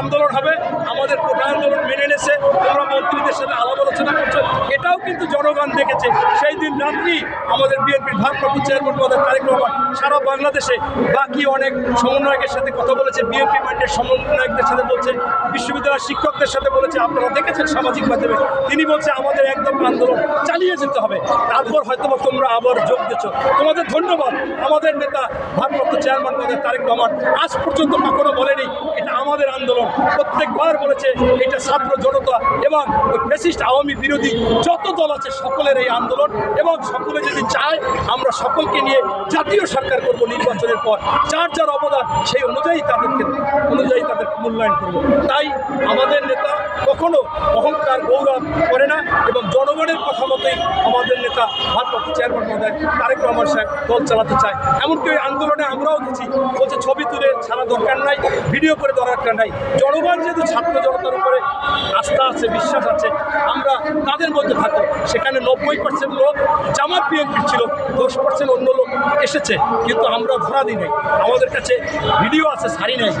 আন্দোলন হবে, আমাদের কোটা আন্দোলন মেনে নিয়েছে তোমরা মন্ত্রীদের সাথে আলাপ আলোচনা করছ। এটাও কিন্তু জনগণ দেখেছে। সেই দিন রাত্রি আমাদের বিএনপির ভারপ্রাপ্ত চেয়ারম্যান পদের তারেক রহমান সারা বাংলাদেশে বাকি অনেক সমন্বয়কের সাথে কথা বলেছে, বিএনপি মাইন্ডের সমন্বয়কদের সাথে বলছে, বিশ্ববিদ্যালয়ের শিক্ষকদের সাথে বলেছে, আপনারা দেখেছেন সামাজিক মাধ্যমে, তিনি বলছে, আমাদের একদম আন্দোলন চালিয়ে যেতে হবে। তারপর হয়তো তোমরা আবার যোগ দিচ্ছ তোমাদের ধন্যবাদ। আমাদের নেতা ভারপ্রাপ্ত পদের তারেক রহমান আজ পর্যন্ত কখনো বলেনি, এটা আমাদের আন্দোলন। প্রত্যেকবার বলেছে, এটা ছাত্র জনতা এবং ওই ফেসিস্ট আওয়ামী বিরোধী যত দল আছে, সকলের এই আন্দোলন এবং সকলে যদি চায়, আমরা সকলকে নিয়ে জাতীয় সরকার করব নির্বাচনের পর। যার যার অবদান, সেই অনুযায়ী তাদেরকে অনুযায়ী তাদেরকে মূল্যায়ন করব। তাই আমাদের নেতা কখনো অহংকার, গৌরব করে না এবং জনগণের কথা মতোই আমাদের নেতা ভারপ্রাপ্ত চেয়ারম্যান মহোদয় তারেক রহমান সাহেব দল চালাতে চায়। এমনকি ওই আন্দোলনে আমরাও গেছি। বলছে, ছবি তুলে ছাড়া দরকার নাই, ভিডিও করে দরকার নাই। জনগণ যেহেতু ছাত্র জনতার উপরে আস্থা আছে, বিশ্বাস আছে তাদের মধ্যে থাকো সেখানে নব্বই পার্সেন্ট লোক, জামাত বিএনপির ছিল, দশ পার্সেন্ট অন্য লোক এসেছে, কিন্তু আমরা ধরা দিই আমাদের কাছে ভিডিও আছে, ছাড়ি নাই,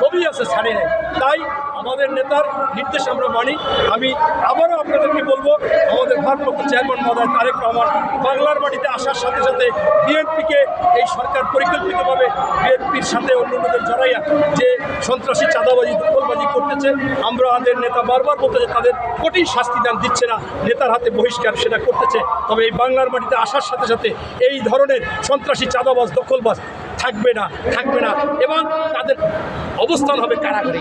ছবি আছে, ছাড়ি নাই। তাই আমাদের নেতার নির্দেশ আমরা মানি। আমি আবারও আপনাদেরকে বলব, আমাদের ভারপ্রাপ্ত চেয়ারম্যান মহোদয় তারেক রহমান বাংলার মাটিতে আসার সাথে সাথে বিএনপিকে এই সরকার পরিকল্পিতভাবে বিএনপির সাথে অন্যান্যদের জড়াইয়া যে সন্ত্রাসী চাঁদাবাজি, দখলবাজি করতেছে, আমরা আমাদের নেতা বারবার বলতেছে, তাদের কঠিন শাস্তি দান, দিচ্ছে না নেতার হাতে বহিষ্কার সেটা করতেছে। তবে এই বাংলার মাটিতে আসার সাথে সাথে এই ধরনের সন্ত্রাসী চাঁদাবাস দখলবাস থাকবে না থাকবে না। এবং তাদের অবস্থান হবে কারাগারে।